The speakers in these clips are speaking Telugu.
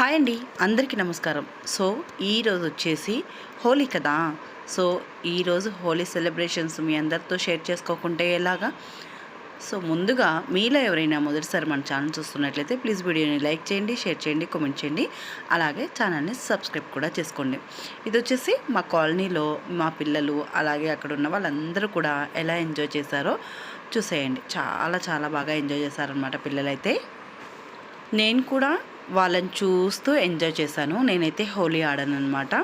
హాయ్ అండి అందరికీ నమస్కారం. సో ఈరోజు వచ్చేసి హోలీ కదా? సో ఈరోజు హోలీ సెలబ్రేషన్స్ మీ అందరితో షేర్ చేసుకోకుంటే ఎలాగా? సో ముందుగా మీలో ఎవరైనా మొదటిసారి మన ఛానల్ చూస్తున్నట్లయితే ప్లీజ్ వీడియోని లైక్ చేయండి షేర్ చేయండి కామెంట్ చేయండి. అలాగే ఛానల్ని సబ్స్క్రైబ్ కూడా చేసుకోండి. ఇది వచ్చేసి మా కాలనీలో మా పిల్లలు అలాగే అక్కడ ఉన్న వాళ్ళందరూ కూడా ఎలా ఎంజాయ్ చేశారో చూసేయండి. చాలా చాలా బాగా ఎంజాయ్ చేశారనమాట పిల్లలైతే. నేను కూడా వాళ్ళని చూస్తూ ఎంజాయ్ చేశాను. నేనైతే హోలీ ఆడాను అనమాట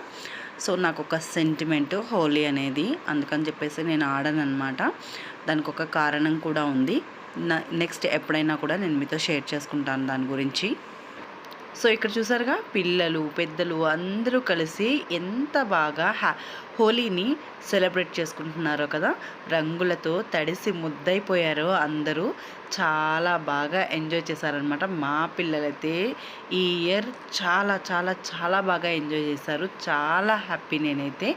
సో నాకు ఒక సెంటిమెంట్ హోలీ అనేది అందుకని చెప్పేసి నేను ఆడను అనమాట దానికి ఒక కారణం కూడా ఉంది. నెక్స్ట్ ఎప్పుడైనా కూడా నేను మీతో షేర్ చేసుకుంటాను దాని గురించి. సో ఇక్కడ చూసారుగా పిల్లలు పెద్దలు అందరూ కలిసి ఎంత బాగా హ్యా హోలీని సెలబ్రేట్ చేసుకుంటున్నారో కదా? రంగులతో తడిసి ముద్దైపోయారో అందరూ. చాలా బాగా ఎంజాయ్ చేశారనమాట మా పిల్లలైతే ఈ ఇయర్ చాలా చాలా చాలా బాగా ఎంజాయ్ చేశారు. చాలా హ్యాపీ నేనైతే.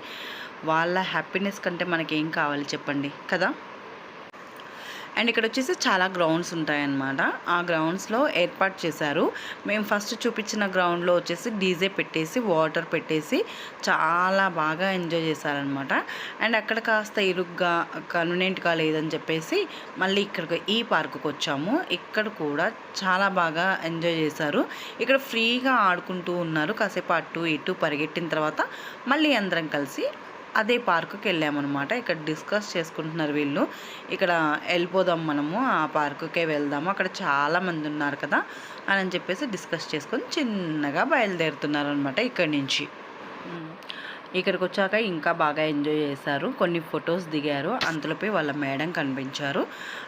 వాళ్ళ హ్యాపీనెస్ కంటే మనకేం కావాలి చెప్పండి కదా? అండ్ ఇక్కడ వచ్చేసి చాలా గ్రౌండ్స్ ఉంటాయన్నమాట. ఆ గ్రౌండ్స్లో ఏర్పాటు చేశారు. మేము ఫస్ట్ చూపించిన గ్రౌండ్లో వచ్చేసి డీజే పెట్టేసి వాటర్ పెట్టేసి చాలా బాగా ఎంజాయ్ చేశారనమాట అండ్ అక్కడ కాస్త ఇరుగ్గా కన్వీనియంట్గా లేదని చెప్పేసి మళ్ళీ ఇక్కడికి ఈ పార్కుకు వచ్చాము. ఇక్కడ కూడా చాలా బాగా ఎంజాయ్ చేశారు. ఇక్కడ ఫ్రీగా ఆడుకుంటూ ఉన్నారు. కాసేపు అటు ఇటు పరిగెట్టిన తర్వాత మళ్ళీ అందరం కలిసి అదే పార్కుకి వెళ్ళామన్నమాట. ఇక్కడ డిస్కస్ చేసుకుంటున్నారు వీళ్ళు. ఇక్కడ వెళ్ళిపోదాం మనము ఆ పార్కుకే వెళ్దాము. అక్కడ చాలామంది ఉన్నారు కదా అని చెప్పేసి డిస్కస్ చేసుకొని చిన్నగా బయలుదేరుతున్నారు అనమాట ఇక్కడి నుంచి. ఇక్కడికి వచ్చాక ఇంకా బాగా ఎంజాయ్ చేశారు. కొన్ని ఫొటోస్ దిగారు. అంతలోపే వాళ్ళ మేడం కనిపించారు.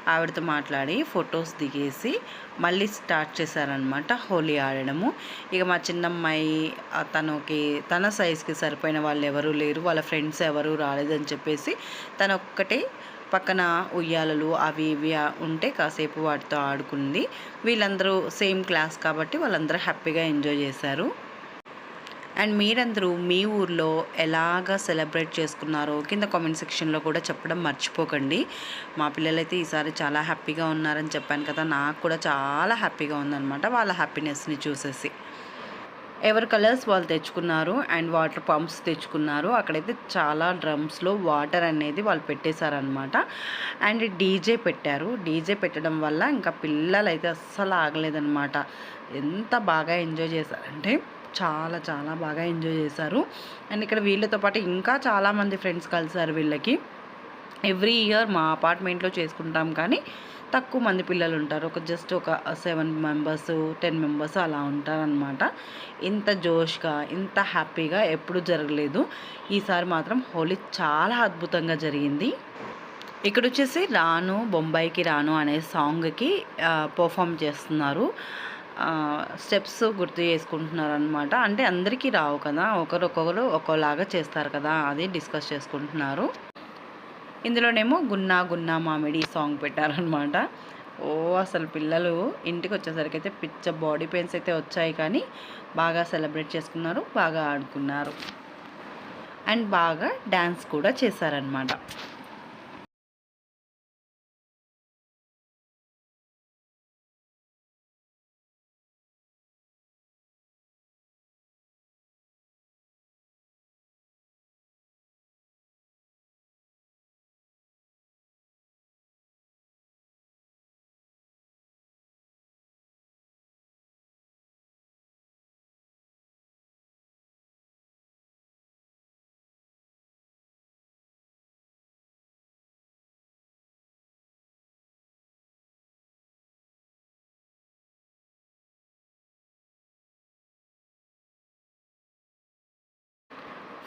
ఆవిడతో మాట్లాడి ఫొటోస్ దిగేసి మళ్ళీ స్టార్ట్ చేశారనమాట హోలీ ఆడడము. ఇక మా చిన్నమ్మాయి తనకి తన సైజ్కి సరిపోయిన వాళ్ళు ఎవరు లేరు. వాళ్ళ ఫ్రెండ్స్ ఎవరు రాలేదని చెప్పేసి తన ఒక్కటే పక్కన ఉయ్యాలలు అవి ఇవి ఉంటే కాసేపు వాటితో ఆడుకుంది. వీళ్ళందరూ సేమ్ క్లాస్ కాబట్టి వాళ్ళందరూ హ్యాపీగా ఎంజాయ్ చేశారు. అండ్ మీరందరూ మీ ఊర్లో ఎలాగ సెలబ్రేట్ చేసుకున్నారో కింద కామెంట్ సెక్షన్లో కూడా చెప్పడం మర్చిపోకండి. మా పిల్లలైతే ఈసారి చాలా హ్యాపీగా ఉన్నారని చెప్పాను కదా నాకు కూడా చాలా హ్యాపీగా ఉందన్నమాట వాళ్ళ హ్యాపీనెస్ని చూసేసి. ఎవరి కలర్స్ వాళ్ళు తెచ్చుకున్నారు అండ్ వాటర్ పంప్స్ తెచ్చుకున్నారు. అక్కడైతే చాలా డ్రమ్స్లో వాటర్ అనేది వాళ్ళు పెట్టేశారనమాట అండ్ డీజే పెట్టారు. డీజే పెట్టడం వల్ల ఇంకా పిల్లలు అయితే అస్సలు ఆగలేదనమాట ఎంత బాగా ఎంజాయ్ చేశారంటే చాలా చాలా బాగా ఎంజాయ్ చేశారు. అండ్ ఇక్కడ వీళ్ళతో పాటు ఇంకా చాలామంది ఫ్రెండ్స్ కలిసారు వీళ్ళకి. ఎవ్రీ ఇయర్ మా అపార్ట్మెంట్లో చేసుకుంటాం కానీ తక్కువ మంది పిల్లలు ఉంటారు. ఒక జస్ట్ ఒక సెవెన్ మెంబర్స్ టెన్ మెంబర్స్ అలా ఉంటారనమాట ఇంత జోష్గా ఇంత హ్యాపీగా ఎప్పుడు జరగలేదు. ఈసారి మాత్రం హోలీ చాలా అద్భుతంగా జరిగింది. ఇక్కడ వచ్చేసి రాను బొంబాయికి రాను అనే సాంగ్కి పర్ఫామ్ చేస్తున్నారు. స్టెప్స్ గుర్తు చేసుకుంటున్నారు అనమాట అంటే అందరికీ రావు కదా. ఒకరొకరు ఒక్కోలాగా చేస్తారు కదా. అది డిస్కస్ చేసుకుంటున్నారు. ఇందులోనేమో గున్నా గున్నా మామిడి సాంగ్ పెట్టారనమాట ఓ అసలు పిల్లలు ఇంటికి వచ్చేసరికి అయితే పిచ్చ బాడీ పెయిన్స్ అయితే వచ్చాయి కానీ బాగా సెలబ్రేట్ చేసుకున్నారు బాగా ఆడుకున్నారు. అండ్ బాగా డ్యాన్స్ కూడా చేశారనమాట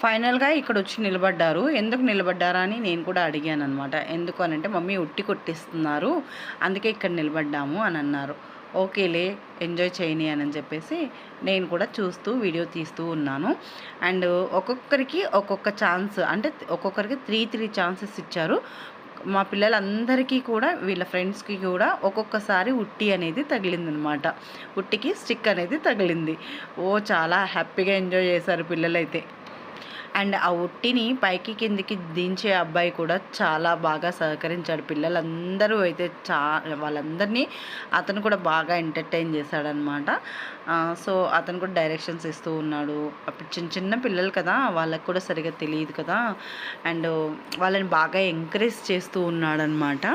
ఫైనల్గా ఇక్కడ వచ్చి నిలబడ్డారు. ఎందుకు నిలబడ్డారా అని నేను కూడా అడిగాను అనమాట ఎందుకు అని అంటే మమ్మీ ఉట్టి కొట్టిస్తున్నారు. అందుకే ఇక్కడ నిలబడ్డాము అని అన్నారు. ఓకేలే ఎంజాయ్ చేయని అని చెప్పేసి నేను కూడా చూస్తూ వీడియో తీస్తూ ఉన్నాను. అండ్ ఒక్కొక్కరికి ఒక్కొక్క ఛాన్స్ అంటే ఒక్కొక్కరికి త్రీ త్రీ ఛాన్సెస్ ఇచ్చారు. మా పిల్లలందరికీ కూడా వీళ్ళ ఫ్రెండ్స్కి కూడా ఒక్కొక్కసారి ఉట్టి అనేది తగిలిందనమాట ఉట్టికి స్టిక్ అనేది తగిలింది. ఓ చాలా హ్యాపీగా ఎంజాయ్ చేశారు పిల్లలైతే. అండ్ ఆ ఒట్టిని పైకి కిందికి దించే అబ్బాయి కూడా చాలా బాగా సహకరించాడు. పిల్లలందరూ అయితే చా వాళ్ళందరినీ అతను కూడా బాగా ఎంటర్టైన్ చేశాడనమాట సో అతను కూడా డైరెక్షన్స్ ఇస్తూ ఉన్నాడు. అప్పుడు చిన్న చిన్న పిల్లలు కదా వాళ్ళకు కూడా సరిగా తెలియదు కదా. అండ్ వాళ్ళని బాగా ఎంకరేజ్ చేస్తూ ఉన్నాడనమాట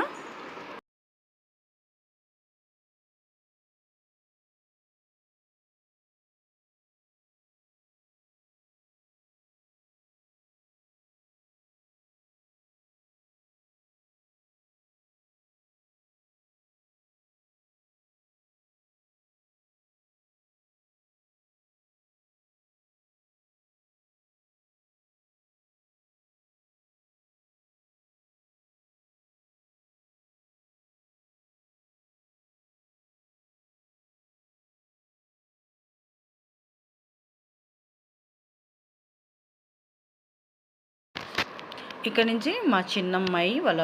ఇక్కడ నుంచి మా చిన్నమ్మాయి వాళ్ళ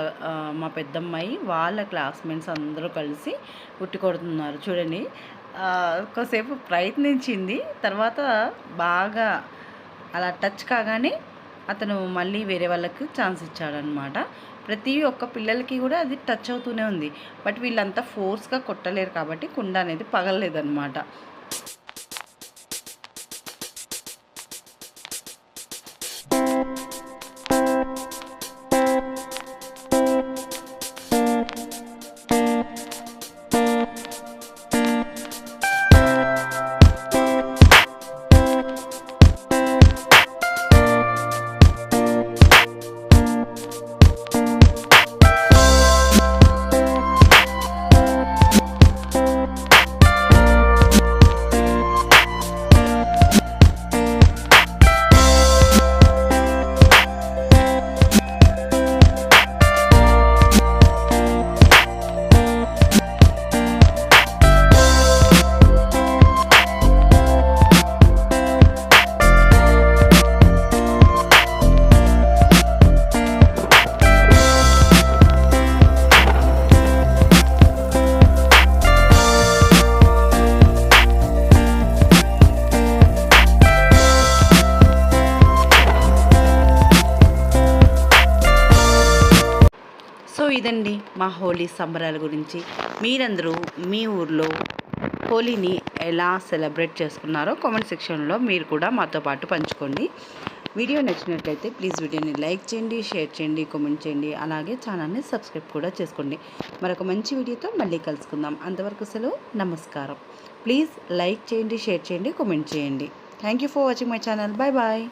మా పెద్దమ్మాయి వాళ్ళ క్లాస్మేట్స్ అందరూ కలిసి ఉట్టి కొడుతున్నారు చూడండి ఒకసేపు ప్రయత్నించింది. తర్వాత బాగా అలా టచ్ కాగానే అతను మళ్ళీ వేరే వాళ్ళకి ఛాన్స్ ఇచ్చాడనమాట ప్రతి ఒక్క పిల్లలకి కూడా అది టచ్ అవుతూనే ఉంది. బట్ వీళ్ళంతా ఫోర్స్గా కొట్టలేరు కాబట్టి కుండ అనేది పగలలేదన్నమాట. ఇదండి మా హోలీ సంబరాల గురించి. మీరందరూ మీ ఊర్లో హోలీని ఎలా సెలబ్రేట్ చేసుకున్నారో కామెంట్ సెక్షన్లో మీరు కూడా మాతో పాటు పంచుకోండి. వీడియో నచ్చినట్లయితే ప్లీజ్ వీడియోని లైక్ చేయండి షేర్ చేయండి కామెంట్ చేయండి అలాగే ఛానల్ని సబ్స్క్రైబ్ కూడా చేసుకోండి. మరొక మంచి వీడియోతో మళ్ళీ కలుసుకుందాం. అంతవరకు సెలవు నమస్కారం. ప్లీజ్ లైక్ చేయండి షేర్ చేయండి కామెంట్ చేయండి. Thank you for watching my channel. Bye bye.